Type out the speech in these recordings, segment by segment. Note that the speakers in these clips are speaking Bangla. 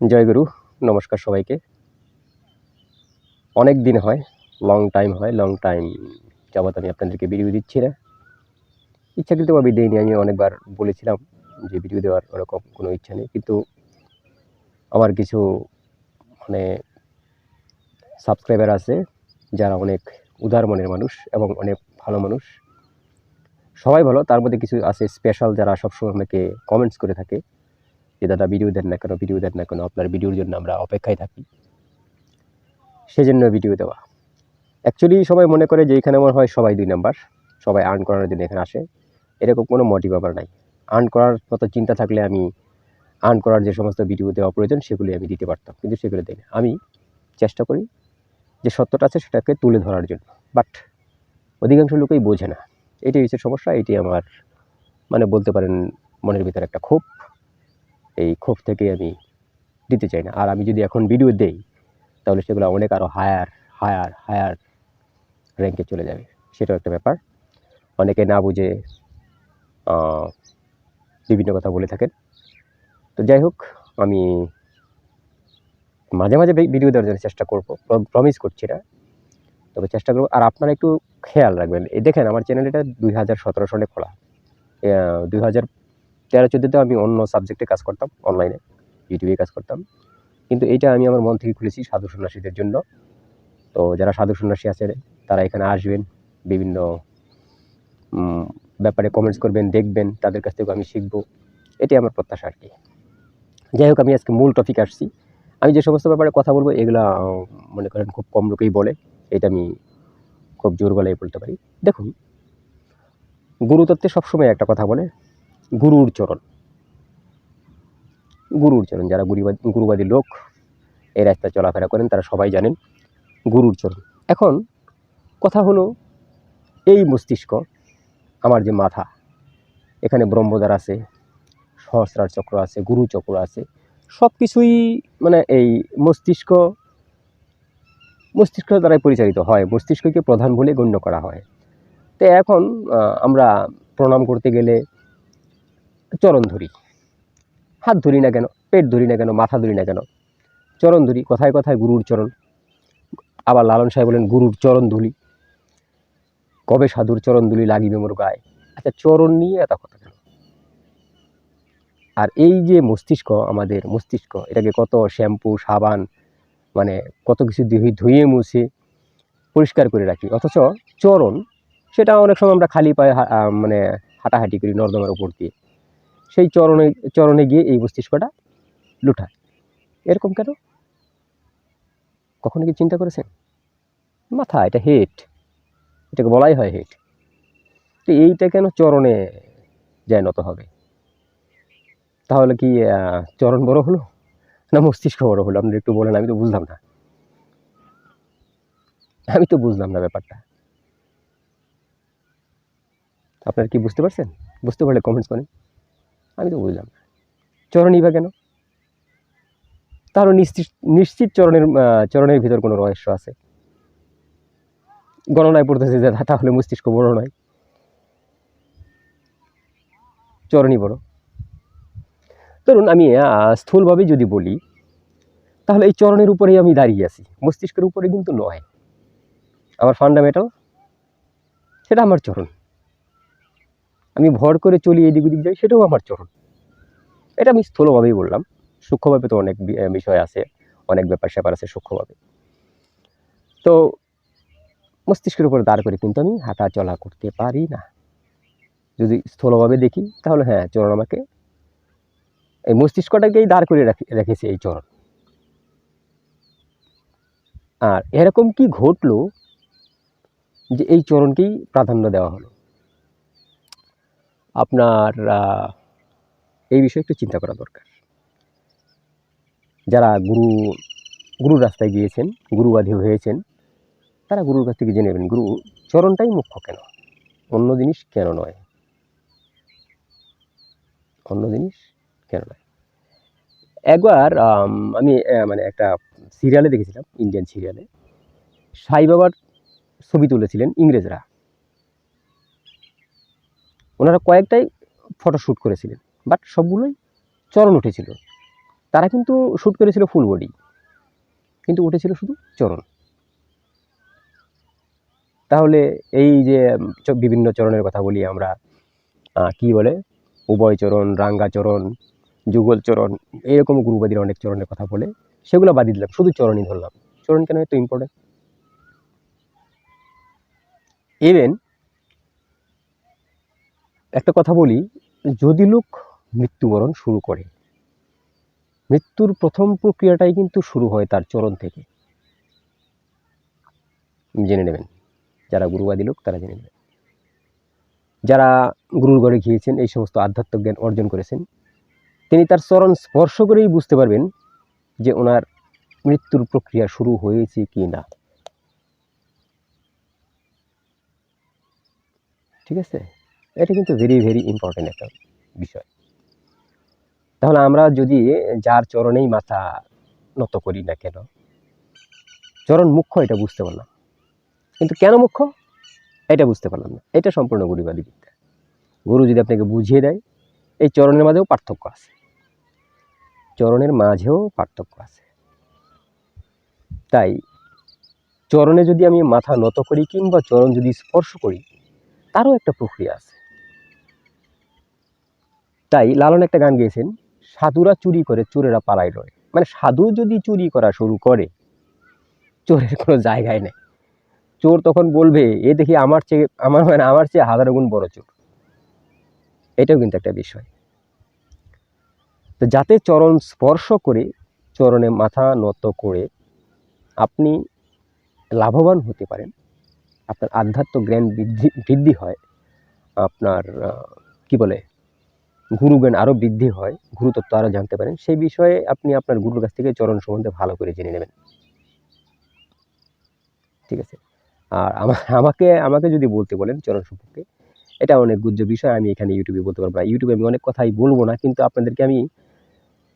জয় গুরু, নমস্কার সবাইকে। অনেক দিন হয় লং টাইম হয় লং টাইম যাবৎ আমি আপনাদেরকে ভিডিও দিচ্ছি না। ইচ্ছাকৃতভাবে দিইনি, আমি অনেকবার বলেছিলাম যে ভিডিও দেওয়ার ওরকম কোনো ইচ্ছা নেই, কিন্তু আমার কিছু মানে সাবস্ক্রাইবার আছে, যারা অনেক উদার মনের মানুষ এবং অনেক ভালো মানুষ। সবাই ভালো, তার মধ্যে কিছু আছে স্পেশাল যারা সবসময় আমাকে কমেন্টস করে থাকে। যে দাদা ভিডিও দেন না কেন ভিডিও দেন না কেন, আপনার ভিডিওর জন্য আমরা অপেক্ষায় থাকি। সেজন্য ভিডিও দেওয়া। অ্যাকচুয়ালি সবাই মনে করে যে এখানে আমার হয় সবাই দুই নাম্বার সবাই আর্ন করার জন্য এখানে আসে। এরকম কোনো মোটিভ আমার নাই। আর্ন করার মতো চিন্তা থাকলে আমি আর্ন করার যে সমস্ত ভিডিও দেওয়া প্রয়োজন, সেগুলি আমি দিতে পারতাম, কিন্তু সেগুলো দিই না। আমি চেষ্টা করি যে সত্যটা আছে সেটাকে তুলে ধরার জন্য। বাট অধিকাংশ লোকই বোঝে না। এটাই হচ্ছে সমস্যা এটি আমার মানে বলতে পারেন মনের ভিতরে একটা ক্ষোভ। এই ক্ষোভ থেকে আমি দিতে চাই না। আর আমি যদি এখন ভিডিও দেই, তাহলে সেগুলো অনেক আরও হায়ার হায়ার হায়ার র্যাঙ্কে চলে যাবে। সেটাও একটা ব্যাপার। অনেকে না বুঝে বিভিন্ন কথা বলে থাকেন। তো যাই হোক, আমি মাঝে মাঝে ভিডিও দেওয়ার জন্য চেষ্টা করব। প্রমিস করছি না। তবে চেষ্টা করব। আর আপনারা একটু খেয়াল রাখবেন। এই দেখেন, আমার চ্যানেল এটা দুই হাজার সতেরো সালে খোলা। দুই হাজার তেরো চোদ্দোতেও আমি অন্য সাবজেক্টে কাজ করতাম অনলাইনে ইউটিউবে কাজ করতাম। কিন্তু এটা আমি আমার মন থেকে খুলেছি সাধু সন্ন্যাসীদের জন্য। তো যারা সাধু সন্ন্যাসী আছে, তারা এখানে আসবেন, বিভিন্ন ব্যাপারে কমেন্টস করবেন, দেখবেন, তাদের কাছ থেকে আমি শিখব। এটাই আমার প্রত্যাশা আর কি। যাই হোক, আমি আজকে মূল টপিক আসছি। আমি যে সমস্ত ব্যাপারে কথা বলব, এগুলা মনে করেন খুব কম লোকেই বলে। এটা আমি খুব জোর গলায় বলতে পারি। দেখুন, গুরুতত্ত্বে সবসময় একটা কথা বলে গুরুর চরণ। গুরুর চরণ, যারা গুরুবাদী গুরুবাদী লোক, এই রাস্তায় চলাফেরা করেন, তারা সবাই জানেন গুরুর চরণ। এখন কথা হলো, এই মস্তিষ্ক, আমার যে মাথা, এখানে ব্রহ্মদ্বার আছে, সহস্রার চক্র আছে, গুরু চক্র আছে সব কিছুই মানে এই মস্তিষ্ক মস্তিষ্ক দ্বারাই পরিচালিত হয়, মস্তিষ্ককে প্রধান বলে গণ্য করা হয়। তো এখন আমরা প্রণাম করতে গেলে চরণ ধরি। হাত ধরি না কেন, পেট ধরি না কেন, মাথা ধরি না কেন? চরণ ধরি, কথায় কথায় গুরুর চরণ। আবার লালন সাহেব বলেন, গুরুর চরণ ধুলি, কবে সাধুর চরণ ধুলি লাগিবে মোর গায়ে? আচ্ছা চরণ নিয়ে এত কথা কেন? আর এই যে মস্তিষ্ক আমাদের, মস্তিষ্ক, এটাকে কত শ্যাম্পু, সাবান মানে কত কিছু ধুয়ে ধুয়ে মুছে পরিষ্কার করে রাখি। অথচ চরণ, সেটা অনেক সময় আমরা খালি পায়ে মানে হাঁটাহাঁটি করি নর্দমার উপর দিয়ে। সেই চরণে চরণে গিয়ে এই মস্তিষ্কটা লুঠায় এরকম কেন? কখনো কি চিন্তা করেছেন? মাথা, এটা হেট। এটাকে বলাই হয় হেট। তো এইটা কেন চরণে যায় নত হবে? তাহলে কি চরণ বড় হলো? না মস্তিষ্ক বড় হলো? আপনি একটু বলেন, আমি তো বুঝলাম না। আমি তো বুঝলাম না ব্যাপারটা। আপনারা কি বুঝতে পারছেন? বুঝতে পারলে কমেন্টস করেন। আমি তো বুঝলাম না। চরণই বা কেন? তাহলে নিশ্চিত নিশ্চিত চরণের চরণের ভিতর কোনো রহস্য আছে। গণনায় পড়তেছে যে তাহলে মস্তিষ্ক বড় নয়। চরণই বড়। ধরুন আমি স্থূলভাবে যদি বলি, তাহলে এই চরণের উপরেই আমি দাঁড়িয়ে আছি। মস্তিষ্কের উপরে কিন্তু নয়। আমার ফান্ডামেন্টাল সেটা আমার চরণ। আমি ভর করে চলি এদিক ওদিক যাই, সেটাও আমার চরণ। এটা আমি স্থূলভাবেই বললাম। সূক্ষ্মভাবে তো অনেক বিষয় আছে, অনেক ব্যাপার স্যাপার আছে সূক্ষ্মভাবে। তো মস্তিষ্কের উপর দাঁড় করে কিন্তু আমি হাঁটা চলা করতে পারি না। যদি স্থূলভাবে দেখি, তাহলে হ্যাঁ চরণ আমাকে এই মস্তিষ্কটাকেই দাঁড় করে রাখি রেখেছে এই চরণ। আর এরকম কি ঘটলো যে এই চরণকেই প্রাধান্য দেওয়া হলো? আপনার এই বিষয়ে একটু চিন্তা করা দরকার। যারা গুরু, গুরুর রাস্তায় গিয়েছেন, গুরুবাদী হয়েছেন, তারা গুরুর কাছ থেকে জেনে নেবেন, গুরু চরণটাই মুখ্য কেন? অন্য জিনিস কেন নয়? অন্য জিনিস কেন নয়? একবার, আমি মানে একটা সিরিয়ালে দেখেছিলাম ইন্ডিয়ান সিরিয়ালে সাই বাবার ছবি তুলেছিলেন ইংরেজরা। ওনারা কয়েকটাই ফটো ফটোশ্যুট করেছিলেন বাট সবগুলোই চরণ উঠেছিল। তারা কিন্তু শ্যুট করেছিল ফুল বডি কিন্তু উঠেছিল শুধু চরণ। তাহলে এই যে বিভিন্ন চরণের কথা বলি আমরা কি বলে? উভয় চরণ, রাঙ্গা চরণ, যুগল চরণ, এরকম গুরুবাদীর অনেক চরণের কথা বলে, সেগুলো বাদ দিলাম, শুধু চরণই ধরলাম। চরণ কেন এত ইম্পর্টেন্ট ইভেন একটা কথা বলি, যদি লোক মৃত্যুবরণ শুরু করে, মৃত্যুর প্রথম প্রক্রিয়াটাই কিন্তু শুরু হয় তার চরণ থেকে। জেনে নেবেন, যারা গুরুবাদী লোক তারা জেনে নেবেন। যারা গুরুর ঘরে গিয়েছেন, এই সমস্ত আধ্যাত্মিক জ্ঞান অর্জন করেছেন, তিনি তার চরণ স্পর্শ করেই বুঝতে পারবেন যে ওনার মৃত্যুর প্রক্রিয়া শুরু হয়েছে কি না। ঠিক আছে? এটা কিন্তু ভেরি ভেরি ইম্পর্টেন্ট একটা বিষয়। তাহলে আমরা যদি যার চরণেই মাথা নত করি না কেন, চরণ মুখ্য এটা বুঝতে পারলাম। কিন্তু কেন মুখ্য? এটা বুঝতে পারলাম না। এটা সম্পূর্ণ গুরুবাদী বিদ্যা গুরু যদি আপনাকে বুঝিয়ে দেয়, এই চরণের মাঝেও পার্থক্য আছে। চরণের মাঝেও পার্থক্য আছে। তাই চরণে যদি আমি মাথা নত করি কিংবা চরণ যদি স্পর্শ করি, তারও একটা প্রক্রিয়া আছে। তাই লালন একটা গান গেয়েছেন, সাধুরা চুরি করে চোরেরা পালাই রয় মানে সাধু যদি চুরি করা শুরু করে, চোরের কোনো জায়গায় নেই। চোর তখন বলবে, এ দেখি আমার চেয়ে, আমার মানে আমার চেয়ে হাজারো গুণ বড় চোর। এটাও কিন্তু একটা বিষয়। তো যাতে চরণ স্পর্শ করে, চরণে মাথা নত করে আপনি লাভবান হতে পারেন, আপনার আধ্যাত্ম জ্ঞান বৃদ্ধি বৃদ্ধি হয়, আপনার কি বলে? গুরু জ্ঞান আরও বৃদ্ধি হয়, গুরুতত্ত্ব আরও জানতে পারেন। সেই বিষয়ে আপনি আপনার গুরুর কাছ থেকে চরণ সম্বন্ধে ভালো করে জেনে নেবেন। ঠিক আছে? আর আমাকে আমাকে যদি বলতে বলেন চরণ সম্পর্কে, এটা অনেক গুজ্জ বিষয়, আমি এখানে ইউটিউবে বলতে পারব না। ইউটিউবে আমি অনেক কথাই বলব না, কিন্তু আপনাদেরকে আমি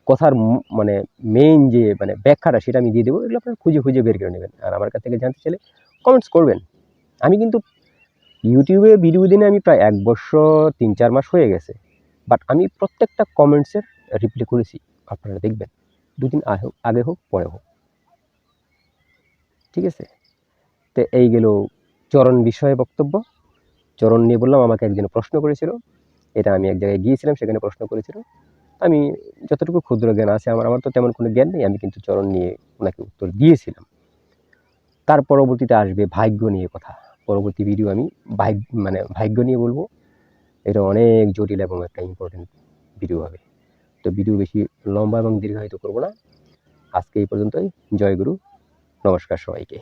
কথার মানে মেইন যে মানে ব্যাখ্যাটা সেটা আমি দিয়ে দেবো, এগুলো আপনারা খুঁজে খুঁজে বের করে নেবেন। আর আমার কাছ থেকে জানতে চাইলে কমেন্টস করবেন। আমি কিন্তু ইউটিউবে ভিডিও দিনে আমি প্রায় এক বছর তিন চার মাস হয়ে গেছে। বাট আমি প্রত্যেকটা কমেন্টসের রিপ্লাই করেছি, আপনারা দেখবেন। দুদিন আগে হোক আগে হোক, পরে হোক। ঠিক আছে? তো এই গেল চরণ বিষয়ে বক্তব্য। চরণ নিয়ে বললাম, আমাকে একজন প্রশ্ন করেছিল। এটা আমি এক জায়গায় গিয়েছিলাম, সেখানে প্রশ্ন করেছিল। আমি যতটুকু ক্ষুদ্র জ্ঞান আছে আমার আমার তো তেমন কোনো জ্ঞান নেই, আমি কিন্তু চরণ নিয়ে ওনাকে উত্তর দিয়েছিলাম। তার পরবর্তীতে আসবে ভাগ্য নিয়ে কথা। পরবর্তী ভিডিও আমি ভাগ্য মানে ভাগ্য নিয়ে বলব। এটা অনেক জটিল এবং একটা ইম্পর্টেন্ট ভিডিও হবে। তো ভিডিও বেশি লম্বা এবং দীর্ঘায়িত করব না। আজকে এই পর্যন্তই। জয়গুরু নমস্কার সবাইকে।